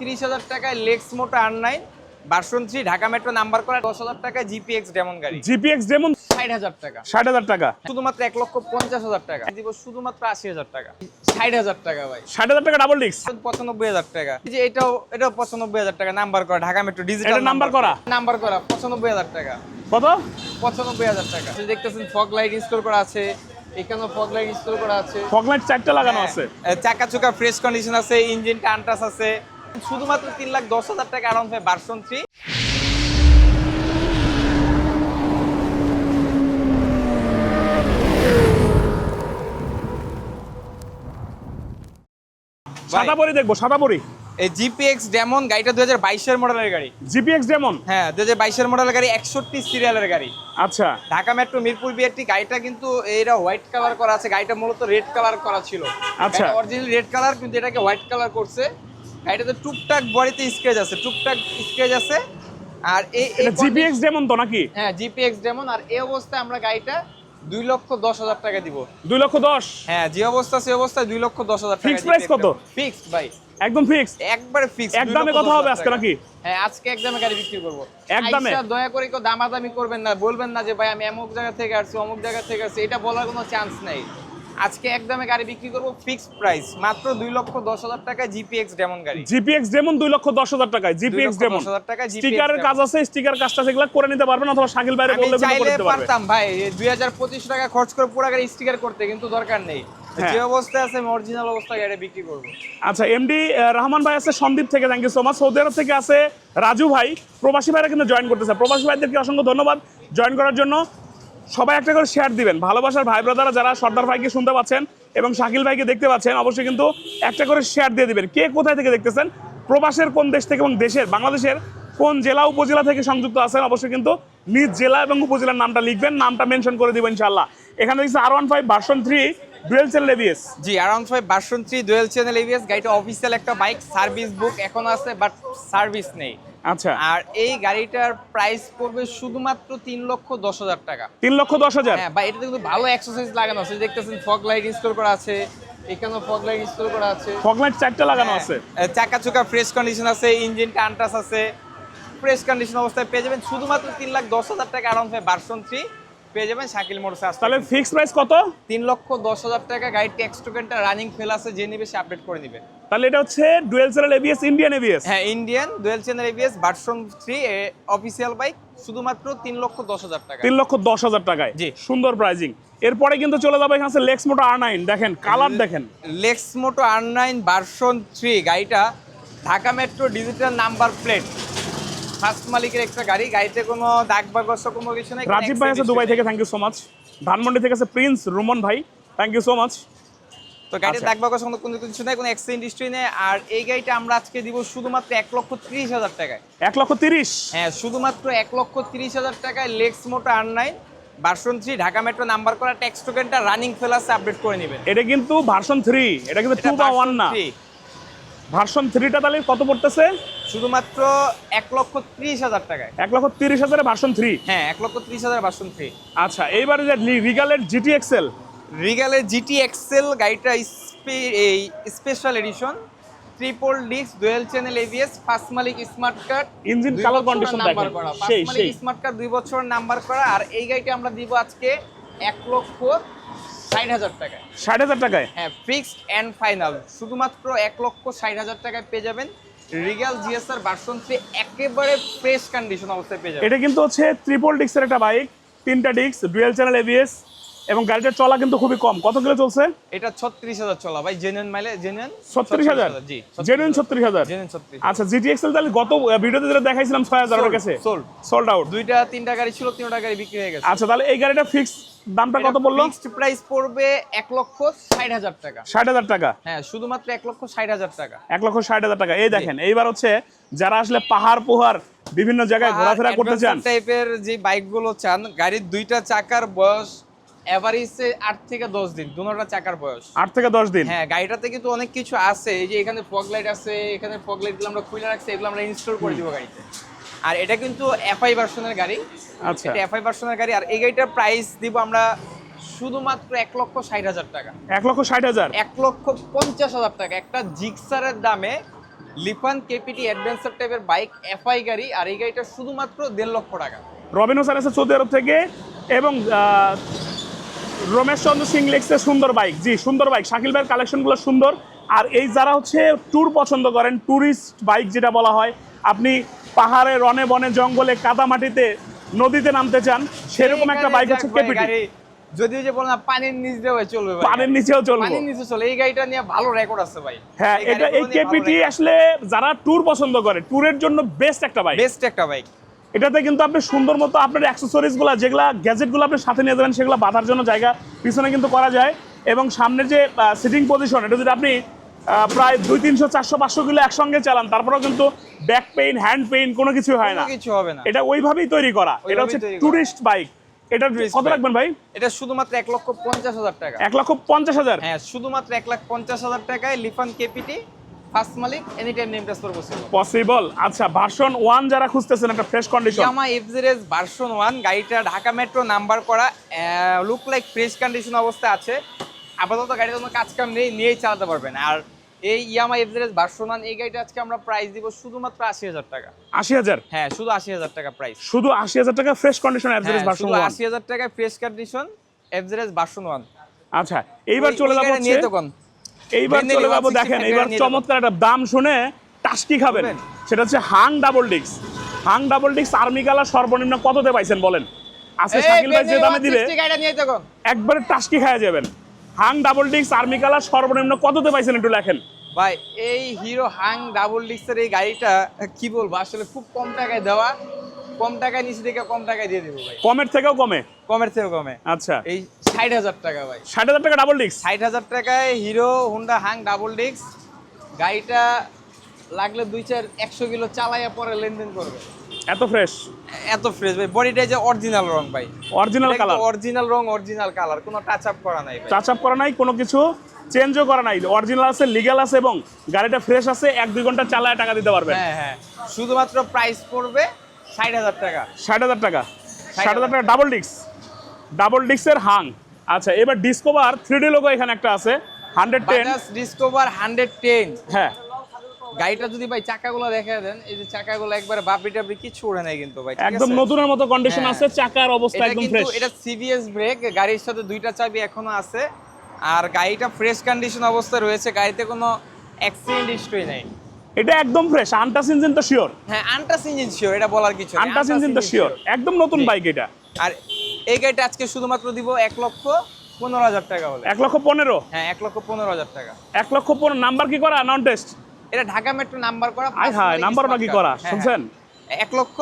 তিরিশ হাজার টাকায় Lexmoto R nine version three Dhaka metro number করা দশ হাজার টাকায় জিপিএক্স ডেমন গাড়ি। জিপিএক্স ডেমন ষাট হাজার টাকা। ষাট হাজার টাকা। শুধুমাত্র এক লক্ষ পঞ্চাশ হাজার টাকা। দিব শুধুমাত্র আশি হাজার টাকা। ষাট হাজার টাকা ভাই। ষাট হাজার টাকা ডাবল ডিস্ক পঁচানব্বই হাজার টাকা। যে এটাও এটাও পঁচানব্বই হাজার টাকা। নাম্বার করা ঢাকা মেট্রো ডিজিটাল নাম্বার করা? নাম্বার করা পঁচানব্বই হাজার টাকা। কত? পঁচানব্বই হাজার টাকা। দেখতেছেন ফগ লাইট ইনস্টল করা আছে। এখানেও ফগ লাইট ইনস্টল করা আছে। ফগলাইট চারটা লাগানো আছে। হ্যাঁ, চাকা চুকা ফ্রেশ কন্ডিশন আছে ইঞ্জিনটা আনটাস আছে। শুধুমাত্র তিন লাখ দশ হাজার টাকা আরাম হয় ভার্সন থ্রি সাদা পরি দেখব সাদা পরি এই জিপিএক্স ডেমন গাড়িটা দু হাজার বাইশের মডেলের গাড়ি। জিপিএক্স যেমন হ্যাঁ দু হাজার বাইশের মডেলের গাড়ি একষট্টি সিরিয়ালের গাড়ি। আচ্ছা। ঢাকা মেট্রো মিরপুর বিআরটি গাড়িটা কিন্তু হোয়াইট কালার করা আছে গাড়িটা মূলত রেড কালার করা ছিল। আচ্ছা। অরিজিনাল রেড কালার কিন্তু এটাকে হোয়াইট কালার করছে। টুকটাক বডিতে স্ক্রেচ আছে টুকটাক স্ক্রেচ আছে। আর এই জিপিএক্স যেমন তো নাকি? হ্যাঁ জিপিএক্স ডেমন আর এই অবস্থায় আমরা গাড়িটা দুই লক্ষ দশ হাজার টাকা দিব। দুই লক্ষ দশ? হ্যাঁ যে অবস্থা সে অবস্থায় দুই লক্ষ দশ হাজার Fixed price কত? ফিক্সড ভাই। একদম ফিক্স একবারে ফিক্স একদমে কথা হবে আজকে নাকি? হ্যাঁ আজকে একদমে গাড়ি বিক্রি করব। একদমে? দয়া করে কেউ দামাদামি করবেন না বলবেন না যে ভাই আমি অমুক জায়গা থেকে আসছি অমুক জায়গা থেকে আসছি। এটা বলার কোনো চান্স নেই। আজকে একদমে গাড়ি বিক্রি করব ফিক্সড প্রাইস মাত্র দুই লক্ষ দশ হাজার টাকা জিপিএক্স ডেমন গাড়ি। জিপিএক্স যেমন দুই লক্ষ দশ হাজার টাকায় জিপিএক্স যেমন দশ হাজার টাকায় স্টিকারের কাজ আছে স্টিকার কাজটা সেগুলো করে নিতে পারবেন অথবা শাকিল বাইরে বললে করে দিতে পারবে। পারতাম ভাই দুই হাজার পঁচিশ টাকা খরচ করে পুরো গাড়ি স্টিকার করতে কিন্তু দরকার নেই। হ্যাঁ। যে অবস্থায় আছে আমি অরিজিনাল অবস্থায় গাড়ি বিক্রি করব। আচ্ছা এমডি রহমান ভাই আছে সন্দীপ থেকে thank you so much Saudi Arab থেকে আছে রাজু ভাই। প্রবাসী ভাইরা কিন্তু জয়েন করতেছে। প্রবাসী ভাইদেরকে অসংখ্য ধন্যবাদ। জয়েন করার জন্য সবাই একটা করে শেয়ার দিবেন। ভালোবাসার ভাই ব্রাদাররা যারা সর্দার ভাইকে শুনতে পাচ্ছেন এবং শাকিল ভাইকে দেখতে পাচ্ছেন, অবশ্যই কিন্তু একটা করে শেয়ার দিয়ে দিবেন। কে কোথায় থেকে দেখতেছেন? প্রবাসের কোন দেশ থেকে এবং দেশের, বাংলাদেশের কোন জেলা, উপজেলা থেকে সংযুক্ত আছেন, অবশ্যই কিন্তু নিজ জেলা এবং উপজেলার নামটা লিখবেন, নামটা মেনশন করে দিবেন ইনশাল্লাহ এখানে দেখছি R one five version three dual sell লেভিএস জি around five version three dual channel ABS গাড়িটা অফিসিয়াল একটা বাইক সার্ভিস বুক এখন আছে বাট সার্ভিস নেই। আচ্ছা। আর এই গাড়িটার প্রাইস পড়বে শুধুমাত্র তিন লক্ষ দশ হাজার টাকা। তিন লক্ষ দশ হাজার? হ্যাঁ বা এটাতে কিন্তু ভালো এক্সারসাইজ লাগানো আছে। দেখতেছেন ফগ লাইট ইনস্টল করা আছে। এখানেও ফগ লাইট ইনস্টল করা আছে। ফগলাইট চারটা লাগানো আছে? হ্যাঁ, চাকা চুকা ফ্রেশ কন্ডিশন আছে ইঞ্জিনটা আনটাস আছে। ফ্রেশ কন্ডিশন অবস্থায় পেয়ে যাবেন শুধুমাত্র তিন লাখ দশ হাজার টাকা অ্যারাউন্ড ফাইভ ভার্সন থ্রি পেয়ে যাবেন শাকিল মোটরসে আসতে তাহলে ফিক্স প্রাইস কত? তিন লক্ষ দশ হাজার টাকা গাড়ির ট্যাক্স টোকেনটা রানিং ফেল আছে যে নিবে সে আপডেট করে নিবে। তাহলে এটা হচ্ছে ডুয়েল সেল এবিএস ইন্ডিয়ান এবিএস হ্যাঁ Indian dual channel ABS version three official bike শুধুমাত্র তিন লক্ষ দশ হাজার টাকা। তিন লক্ষ দশ হাজার টাকায়। জি। সুন্দর প্রাইজিং এরপরে কিন্তু চলে যাবে এখানে লেক্স মোটো আর নাইন দেখেন কালার দেখেন। Lexmoto R nine version three গাড়িটা Dhaka metro digital number plate first মালিকের একটা গাড়ি গাড়িতে কোনো দাগ বা গস্ত কোনো কিছু নেই রাজীব ভাই আছে দুবাই থেকে thank you so much Dhanmondi থেকে আছে প্রিন্স রুমন ভাই থ্যাংক ইউ সো মাচ। তো আচ্ছা। দাগ বা গস্ত কোনো কিছু নেই কোনো অ্যাক্সিডেন্ট হিস্ট্রি নেই। আর এই গাড়িটা আমরা আজকে দিব শুধুমাত্র এক লক্ষ ত্রিশ হাজার টাকায়। এক লক্ষ তিরিশ? হ্যাঁ শুধুমাত্র এক লক্ষ তিরিশ হাজার টাকায় Lexmoto R nine version three Dhaka metro number করা ট্যাক্স টোকেনটা রানিং ফেলাসে আপডেট করে নেবেন। এটা কিন্তু ভার্সন থ্রি এটা কিন্তু টু বা ওয়ান না। ভার্সন থ্রিটা তাহলে কত পড়তেছে? শুধুমাত্র এক লক্ষ ত্রিশ হাজার টাকায়। এক লক্ষ তিরিশ হাজারে ভার্সন থ্রি হ্যাঁ এক লক্ষ ত্রিশ হাজার ভার্সন থ্রি আচ্ছা এইবারে যে রিগালের জিটি এক্সেল রিগালের জিটি এক্সেল গাড়িটা এই special edition triple disc dual channel ABS first মালিক smart card engine color condition number দেখেন। করা সেই, ফার্স্ট মালিক সেই। স্মার্ট কার্ড দুই বছর নাম্বার করা আর এই গাড়িটা আমরা দিব আজকে এক লক্ষ ষাট হাজার টাকায় ষাট হাজার টাকায় হ্যাঁ ফিক্সড অ্যান্ড ফাইনাল শুধুমাত্র এক লক্ষ ষাট হাজার টাকায় পেয়ে যাবেন রিগাল জিএসআর ভার্সন থ্রি একেবারে ফ্রেশ কন্ডিশন অবস্থায় পেয়ে যাবেন এটা কিন্তু হচ্ছে ট্রিপল ডিস্কের একটা বাইক তিনটা ডিস্ক ডুয়েল চ্যানেল এবিএস এবং গাড়িটার চলা কিন্তু খুবই কম। কত কিলো চলছে? এটা ছত্রিশ হাজার চলা ভাই জেনুইন মাইলে জেনুইন ছত্রিশ হাজার? জি জেনুইন ছত্রিশ হাজার? জেনুইন ছত্রিশ। আচ্ছা জিটি এক্সেল তাহলে গত ভিডিওতে যেটা দেখাইছিলাম ছয় হাজার কাছে। সোল্ড আউট দুইটা তিনটা গাড়ি ছিল তিনটা গাড়ি বিক্রি হয়ে গেছে। আচ্ছা তাহলে এই গাড়িটা ফিক্স দামটা কত বলল? ফিক্সড প্রাইস পড়বে এক লক্ষ ষাট হাজার টাকা। ষাট হাজার টাকা। হ্যাঁ শুধুমাত্র এক লক্ষ ষাট হাজার টাকা। এক লক্ষ ষাট হাজার টাকা। এই দেখেন এইবার হচ্ছে যারা আসলে পাহাড় পোহার বিভিন্ন জায়গায় ঘোরাফেরা করতে চান টাইপের যে বাইকগুলো চান গাড়ির দুইটা চাকার বয়স এভারেজে আট থেকে দশ দিন দুটোটা চাকার বয়স। আট থেকে দশ দিন? হ্যাঁ গাড়িটাতে কিন্তু অনেক কিছু আছে। এই যে এখানে ফগ লাইট আছে এখানে ফগ লাইটগুলো আমরা খুলে রাখছি এগুলো আমরা ইনস্টল করে দিব গাড়িতে। আর এটা কিন্তু এফআই ভার্সনের গাড়ি। আচ্ছা। এটা এফআই ভার্সনের গাড়ি। আর এই গাড়িটার প্রাইস দিব আমরা শুধুমাত্র এক লক্ষ ষাট হাজার টাকা। এক লক্ষ ষাট হাজার? এক লক্ষ পঞ্চাশ হাজার টাকা। একটা জিক্সারের দামে লিফান কেপিটি অ্যাডভেঞ্চার টাইপের বাইক এফআই গাড়ি। আর এই গাড়িটা শুধুমাত্র দেড় লক্ষ টাকা। রবিন হোসেন আছে সৌদি আরব থেকে এবং আহ, রমেশ চন্দ্র সিং লেক্সের সুন্দর বাইক। জি সুন্দর বাইক। শাকিল ভাইয়ের কালেকশনগুলো সুন্দর। আর এই যারা হচ্ছে ট্যুর পছন্দ করেন ট্যুরিস্ট বাইক যেটা বলা হয় আপনি পাহাড়ে রনে বনে জঙ্গলে কাদা মাটিতে নদীতে নামতে চান সেরকম একটা বাইক হচ্ছে কেপিটি যদিও যে বল না পানির নিচ দিয়ে চলবে পানির নিচেও চলবে। পানির নিচে চলে এই গাড়িটা নিয়ে ভালো রেকর্ড আছে ভাই। হ্যাঁ এটা এই কেপিটি আসলে যারা ট্যুর পছন্দ করে ট্যুরের জন্য বেস্ট একটা বাইক। বেস্ট একটা বাইক। এটাতে কিন্তু আপনি সুন্দর মতো আপনার অ্যাক্সেসরিজগুলা যেগুলা গ্যাজেটগুলো আপনি সাথে নিয়ে যাবেন সেগুলো বাঁধার জন্য জায়গা পিছনে কিন্তু করা যায়। এবং সামনের যে সিটিং পজিশন এটা যদি আপনি প্রায় দুই তিনশো চারশো পাঁচশো কিলো একসঙ্গে চালান তারপরেও কিন্তু ব্যাক পেইন হ্যান্ড পেইন কোনো কিছু হয় না। কিছু হবে না। এটা ওইভাবেই তৈরি করা। এটা হচ্ছে টুরিস্ট বাইক এটা কত রাখবেন ভাই? এটা শুধুমাত্র এক লক্ষ পঞ্চাশ হাজার টাকা। এক লক্ষ পঞ্চাশ হাজার? হ্যাঁ শুধুমাত্র এক লাখ পঞ্চাশ হাজার টাকায় লিফান কেপিটি ফার্স্ট মালিক এনি টাইম নেম ট্রান্সফার করছিল পসিবল আচ্ছা ভার্সন ওয়ান যারা খুঁজতেছেন একটা fresh condition Yamaha FZS version one গাড়িটা ঢাকা মেট্রো নাম্বার করা লুক লাইক ফ্রেশ কন্ডিশন অবস্থা আছে। আপাতত গাড়িতে কোনো কাজ কাম নেই নিয়েই চালাতে পারবেন। আর এই ইয়ামা এফজেরেস ভার্সন ওয়ান এই গাড়িটা আজকে আমরা প্রাইস দিব শুধুমাত্র আশি হাজার টাকা। আশি হাজার? হ্যাঁ শুধু আশি হাজার টাকা প্রাইস শুধু আশি হাজার টাকা ফ্রেশ কন্ডিশন অ্যাভারেজ ভার্সন শুধু ওয়ান আশি হাজার টাকায় fresh condition FZS version one আচ্ছা এইবার চলে যাব নিয়ে হচ্ছে এইবার চলে যাব দেখেন এইবার চমৎকার একটা দাম শুনে টাস্কি খাবেন। সেটা হচ্ছে হাং ডাবল ডিক্স হাং ডাবল ডিক্স আর্মি কালার সর্বনিম্ন কততে পাইছেন বলেন? আজকে শাকিল ভাই যে দামে দিবে একবারে টাস্কি খাওয়া যাবেন। হাং ডাবল ডিক্স আর্মি কালার সর্বনিম্ন কততে পাইছেন একটু লেখেন? ভাই এই হিরো হাং ডাবল ডিক্সের এই গাড়িটা কি বলব আসলে খুব কম টাকায় দেওয়া। কম টাকায় নিচে থেকে কম টাকায় দিয়ে দেবো ভাই। কমের থেকেও কমে? কমের থেকেও কমে। আচ্ছা। এই ষাট হাজার টাকা ভাই। ষাট হাজার টাকা ডাবল ডিক্স ষাট হাজার টাকায় হিরো হুন্ডা হাং ডাবল ডিক্স গাড়িটা লাগলে দুই চার একশো কিলো চালাইয়া পরে লেনদেন করবে। এত ফ্রেশ এত ফ্রেশ ভাই। বডিটা যে অরিজিনাল রং ভাই। অরিজিনাল কালার অরিজিনাল রং অরিজিনাল কালার কোনো টাচ আপ করা নাই টাচ আপ করা নাই কোনো কিছু চেঞ্জও করা নাই। অরিজিনাল আছে লিগ্যাল আছে এবং গাড়িটা ফ্রেশ আছে এক দুই ঘণ্টা চালায় টাকা দিতে পারবেন। হ্যাঁ হ্যাঁ। শুধুমাত্র প্রাইস পড়বে ষাট হাজার টাকা। ষাট হাজার টাকা। ষাট হাজার টাকা ডাবল ডিক্স ডাবল ডিক্সের হাং আচ্ছা এবার ডিসকভার থ্রি ডি লোগো এখানে একটা আছে hundred ten Discover hundred ten হ্যাঁ। গাড়িটা যদি ভাই চাকাগুলো দেখা দেন এই যে চাকাগুলো একবার বাপরি টাপরি কিছু ওড়ে নাই কিন্তু ভাই একদম নতুনের মতো কন্ডিশন হ্যাঁ। আছে চাকার অবস্থা একদম ফ্রেশ এটা সিবিএস ব্রেক গাড়ির সাথে দুইটা চাবি এখনও আছে। আর গাড়িটা ফ্রেশ কন্ডিশন অবস্থায় রয়েছে গাড়িতে কোনো অ্যাক্সিডেন্ট হিস্ট্রি নেই। এটা একদম ফ্রেশ আনটাস ইঞ্জিন তো শিওর হ্যাঁ আন্টাস ইঞ্জিন শিওর এটা বলার কিছু আনটাস ইঞ্জিন তো শিওর একদম নতুন বাইক এটা। আর এই গাড়িটা আজকে শুধুমাত্র দিব এক লক্ষ পনেরো হাজার টাকা হলে। এক লক্ষ পনেরো? হ্যাঁ এক লক্ষ পনেরো হাজার টাকা। এক লক্ষ পনেরো নাম্বার কি করা? নন টেস্ট এটা ঢাকা মেট্রো নাম্বার করা আয় হায়, নাম্বার নাকি করা, শুনছেন? এক লক্ষ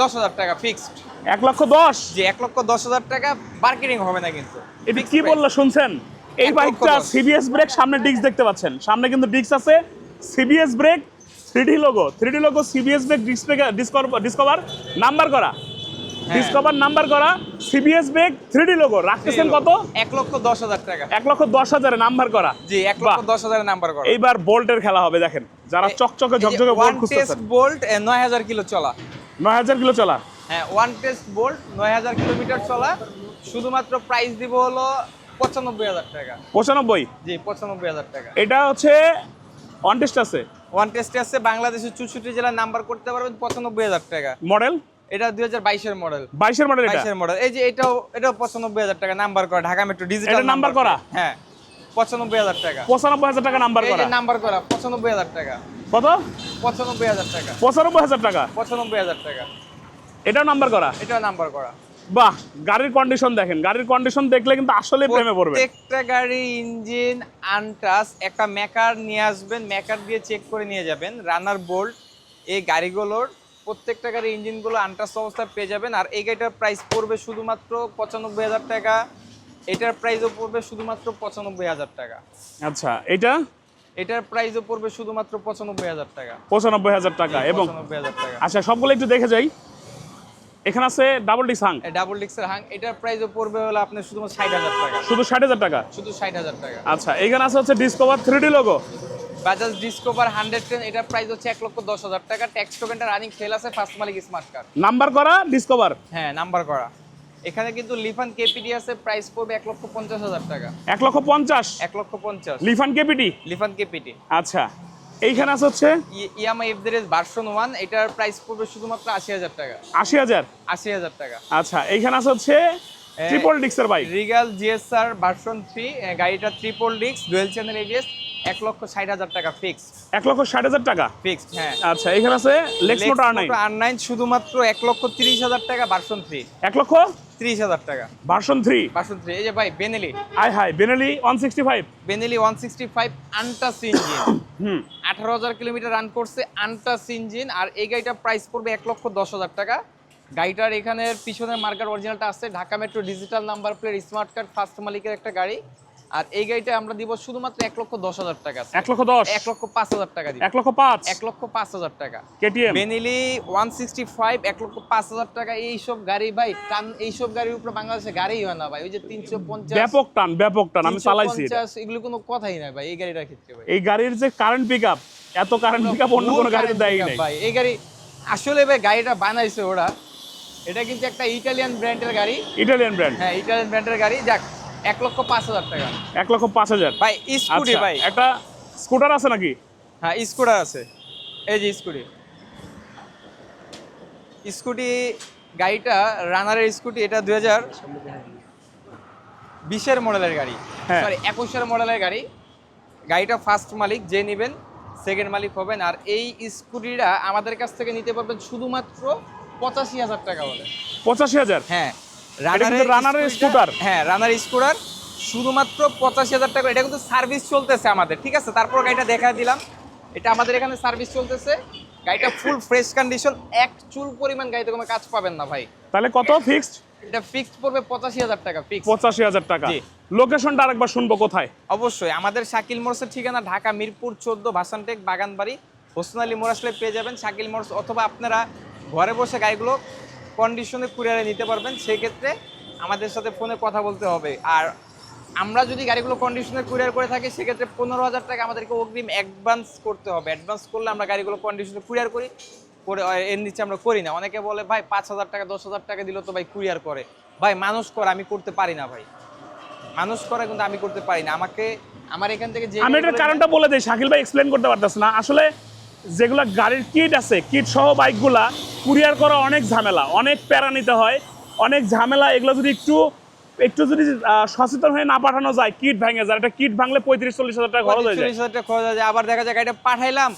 দশ হাজার টাকা ফিক্সড এক লক্ষ দশ? যে এক লক্ষ দশ হাজার টাকা মার্কেটিং হবে না কিন্তু। এটা কি। বলল শুনছেন? এই বাইকটা সিবিএস ব্রেক সামনে ডিস্ক দেখতে পাচ্ছেন। সামনে কিন্তু ডিস্ক আছে। CBS brake three D logo three D logo CBS brake Discover number করা। ডিসকভার নাম্বার করা CBS brake three D logo রাখতেছেন কত? এক লক্ষ দশ হাজার টাকা। এক লক্ষ দশ হাজারে নাম্বার করা। জি এক লক্ষ দশ হাজারের নাম্বার করা। এইবার বোল্টের খেলা হবে দেখেন। যারা চকচকে ঝকঝকে বোল্ট ওয়ান খুঁজতেছেন। টেস্ট বোল্ট নয় হাজার কিলো চলা। নয় হাজার কিলো চলা। হ্যাঁ ওয়ান টেস্ট বোল্ট নয় হাজার কিলোমিটার চলা। শুধুমাত্র প্রাইস দিব হলো পঁচানব্বই হাজার টাকা। পঁচানব্বই? জি পঁচানব্বই হাজার টাকা। এটা হচ্ছে ওয়ান টেস্ট আছে। ওয়ান টেস্টে আছে বাংলাদেশের চৌষট্টি জেলার নাম্বার করতে পারবেন পঁচানব্বই হাজার টাকা। মডেল এটা দুই হাজার বাইশের মডেল বাইশের মডেল এটা? বাইশের মডেল এই যে এটাও পঁচানব্বই হাজার টাকা নাম্বার করা ঢাকা মেট্রো ডিজিটাল এটা নাম্বার করা? হ্যাঁ পঁচানব্বই হাজার টাকা। পঁচানব্বই হাজার টাকা নাম্বার করা যে নাম্বার করা পঁচানব্বই হাজার টাকা। কত? পঁচানব্বই হাজার টাকা। পঁচানব্বই হাজার টাকা? পঁচানব্বই হাজার টাকা। এটাও নাম্বার করা? এটাও নাম্বার করা। বাহ গাড়ির কন্ডিশন দেখেন। গাড়ির কন্ডিশন দেখলে কিন্তু আসলে প্রেমে পড়বে। প্রত্যেকটা গাড়ি ইঞ্জিন আনটাস একটা মেকার নিয়ে আসবেন। মেকার দিয়ে চেক করে নিয়ে যাবেন। রানার বোল্ট এই গাড়িগুলোর প্রত্যেকটা গাড়ি ইঞ্জিনগুলো আনটাস অবস্থায় পেয়ে যাবেন। আর এই গাড়িটার প্রাইস পড়বে শুধুমাত্র পঁচানব্বই হাজার টাকা। এটার প্রাইসও পড়বে শুধুমাত্র পঁচানব্বই হাজার টাকা। আচ্ছা এটা? এটার প্রাইসও পড়বে শুধুমাত্র পঁচানব্বই হাজার টাকা। পঁচানব্বই হাজার টাকা এবং পঁচানব্বই হাজার টাকা। আচ্ছা সবগুলো একটু দেখে যাই। এখানে আছে ডাবল ডিস হাং ডাবল ডিক্সের হাং এটার প্রাইসও পড়বে হলো আপনার শুধুমাত্র ষাট হাজার টাকা। শুধু ষাট হাজার টাকা? শুধু ষাট হাজার টাকা। আচ্ছা এখানে আছে হচ্ছে Discover three D logo Bajaj Discover hundred ten এটার প্রাইস হচ্ছে এক লক্ষ দশ হাজার টাকা। ট্যাক্স টোকেনটা রানিং ফেল আছে ফার্স্ট মালিক স্মার্ট কার্ড নাম্বার করা ডিসকভার হ্যাঁ নাম্বার করা। এখানে কিন্তু লিফান কেপিডি আছে প্রাইস পড়বে এক লক্ষ পঞ্চাশ হাজার টাকা। এক লক্ষ পঞ্চাশ? এক লক্ষ পঞ্চাশ। লিফান কেপিডি লিফান কেপিডি আচ্ছা এইখানে আছে হচ্ছে? ইয়ামা এফজেড ভার্সন ওয়ান এটার প্রাইস পড়বে শুধুমাত্র আশি হাজার টাকা। আশি হাজার? আশি হাজার টাকা। আচ্ছা এইখানে আছে হচ্ছে triple ডিক্সের bike Regal GSR version three গাড়িটা ট্রিপল ডিক্স ডুয়েল চ্যানেল এবিএস এক লক্ষ ষাট হাজার টাকা ফিক্স এক লক্ষ ষাট হাজার টাকা? ফিক্সড হ্যাঁ। আচ্ছা এখানে আছে আর নাইন আর নাইন শুধুমাত্র এক লক্ষ তিরিশ হাজার টাকা ভার্সন থ্রি এক লক্ষ ত্রিশ হাজার টাকা। ভার্সন থ্রি ভার্সন থ্রি এই যে ভাই বেনেলি আই high Benelli one sixty five Benelli one sixty five untouched engine হুম। আঠারো হাজার কিলোমিটার রান করছে আনটাস ইঞ্জিন আর এই গাড়িটার প্রাইস পড়বে এক লক্ষ দশ হাজার টাকা। গাড়িটার এখানের পিছনের মার্কার অরিজিনালটা আছে Dhaka metro digital number plate smart card first মালিকের একটা গাড়ি। আর এই গাড়িটা আমরা দিব শুধুমাত্র এক লক্ষ দশ হাজার টাকা এক লক্ষ দশ? এক লক্ষ পাঁচ হাজার টাকা দিব। এক লক্ষ পাঁচ? এক লক্ষ পাঁচ হাজার টাকা। KTM? Benelli one sixty five এক লক্ষ পাঁচ হাজার টাকা। এইসব গাড়ি ভাই টান এইসব গাড়ির উপরে বাংলাদেশে গাড়িই হয় না ভাই। ওই যে তিনশো পঞ্চাশ ব্যাপক টান ব্যাপক টান আমি চালাইছি এগুলো কোনো কথাই না ভাই এই গাড়িটার ক্ষেত্রে ভাই। এই গাড়ির যে কারেন্ট পিক আপ এত কারেন্ট পিক আপ অন্য কোনো গাড়িতে দেয় নাই। ভাই। এই গাড়ি আসলে ভাই গাড়িটা বানাইছে ওরা। এটা কিন্তু একটা ইটালিয়ান ব্র্যান্ডের গাড়ি। ইটালিয়ান ব্র্যান্ড হ্যাঁ ইটালিয়ান ব্র্যান্ডের গাড়ি। যাক এক লক্ষ পাঁচ হাজার টাকা। এক লক্ষ পাঁচ হাজার? ভাই স্কুটি আচ্ছা ভাই। একটা স্কুটার আছে নাকি? হ্যাঁ স্কুটার আছে। এই যে স্কুটি। স্কুটি গাড়িটা রানারের স্কুটি এটা দুই হাজার বিশের মডেলের গাড়ি। হ্যাঁ। সরি একুশের মডেলের গাড়ি। গাড়িটা ফার্স্ট মালিক যে নেবেন সেকেন্ড মালিক হবেন। আর এই স্কুটিটা আমাদের কাছ থেকে নিতে পারবেন শুধুমাত্র পঁচাশি হাজার টাকা বলে। পঁচাশি হাজার? হ্যাঁ। রানারের স্কুটার। হ্যাঁ রানার স্কুটার শুধুমাত্র পঁচাশি হাজার টাকা। এটা কিন্তু সার্ভিস চলতেছে আমাদের ঠিক আছে? তারপর গাড়িটা দেখা দিলাম। এটা আমাদের এখানে সার্ভিস চলতেছে। গাড়িটা ফুল ফ্রেশ কন্ডিশন এক চুল পরিমাণ গাড়িতে কোনো কাজ পাবেন না ভাই। তাহলে কত ফিক্সড এটা ফিক্সড পড়বে পঁচাশি হাজার টাকা ফিক্স পঁচাশি হাজার টাকা। লোকেশনটা আরেকবার শুনব কোথায়? অবশ্যই আমাদের শাকিল মোড়সের ঠিকানা ঢাকা মিরপুর চোদ্দ ভাসানটেক বাগানবাড়ি। হোসেন আলী মোড় আসলে পেয়ে যাবেন শাকিল মোড়স অথবা আপনারা ঘরে বসে গাড়িগুলো কন্ডিশনে কুরিয়ারে নিতে পারবেন সেক্ষেত্রে আমাদের সাথে ফোনে কথা বলতে হবে। আর আমরা যদি গাড়িগুলো কন্ডিশনে কুরিয়ার করে থাকি সেক্ষেত্রে পনেরো হাজার টাকা আমাদেরকে অগ্রিম অ্যাডভান্স করতে হবে। অ্যাডভান্স করলে আমরা গাড়িগুলো কন্ডিশনে কুরিয়ার করি করে এর নিচে আমরা করি না। অনেকে বলে ভাই পাঁচ হাজার টাকা দশ হাজার টাকা দিলেও তো ভাই কুরিয়ার করে। ভাই মানুষ করে আমি করতে পারি না ভাই। মানুষ করে কিন্তু আমি করতে পারি না। আমাকে আমার এখান থেকে যে আমি এটার কারণটা বলে দিই। শাকিল ভাই এক্সপ্লেন করতে পারতেছে না। আসলে যেগুলা গাড়ির কিট আছে কিট সহ বাইকগুলা কুরিয়ার করা অনেক ঝামেলা, অনেক প্যারা নিতে হয়, অনেক ঝামেলা, এগুলো যদি একটু একটু যদি সচেতন হয়ে না পাঠানো যায় কিট ভাঙে যায়, একটা কিট ভাঙলে পঁয়ত্রিশ, চল্লিশ হাজার টাকা খরচ হয়ে যায়। টাকা খরচ হয়ে যায়। আবার দেখা যায় গাড়িটা পাঠাইলাম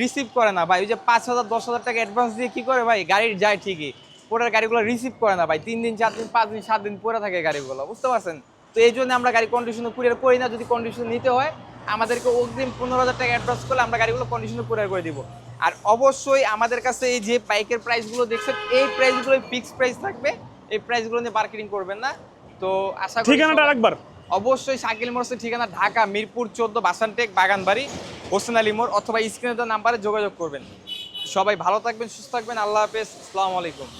রিসিভ করে না। ভাই, ওই যে পাঁচ হাজার, দশ হাজার টাকা অ্যাডভান্স দিয়ে কি করে ভাই? গাড়ির যায় ঠিকই, পরের গাড়িগুলো রিসিভ করে না ভাই। তিন দিন, চার দিন, পাঁচ দিন, সাত দিন পরে থাকে গাড়িগুলো, বুঝতে পারছেন? তো এই জন্য আমরা গাড়ি কন্ডিশন কুরিয়ার করি না, যদি কন্ডিশন নিতে হয় আমাদেরকে অগ্রিম পনেরো হাজার টাকা অ্যাডভান্স করলে আমরা গাড়িগুলো কন্ডিশনে কুরিয়ার করে দিব। আর অবশ্যই আমাদের কাছে এই যে বাইকের প্রাইসগুলো দেখছেন এই প্রাইসগুলো ফিক্সড প্রাইস থাকবে। এই প্রাইসগুলো নিয়ে মার্কেটিং করবেন না। তো আশা করি ঠিকানাটা আরেকবার। অবশ্যই শাকিল মোড়সের ঠিকানা ঢাকা মিরপুর চোদ্দ বাসানটেক বাগানবাড়ি হোসেন আলী মোড় অথবা স্ক্রিনে নাম্বারে যোগাযোগ করবেন। সবাই ভালো থাকবেন সুস্থ থাকবেন। আল্লাহ হাফেজ। আসসালামু আলাইকুম।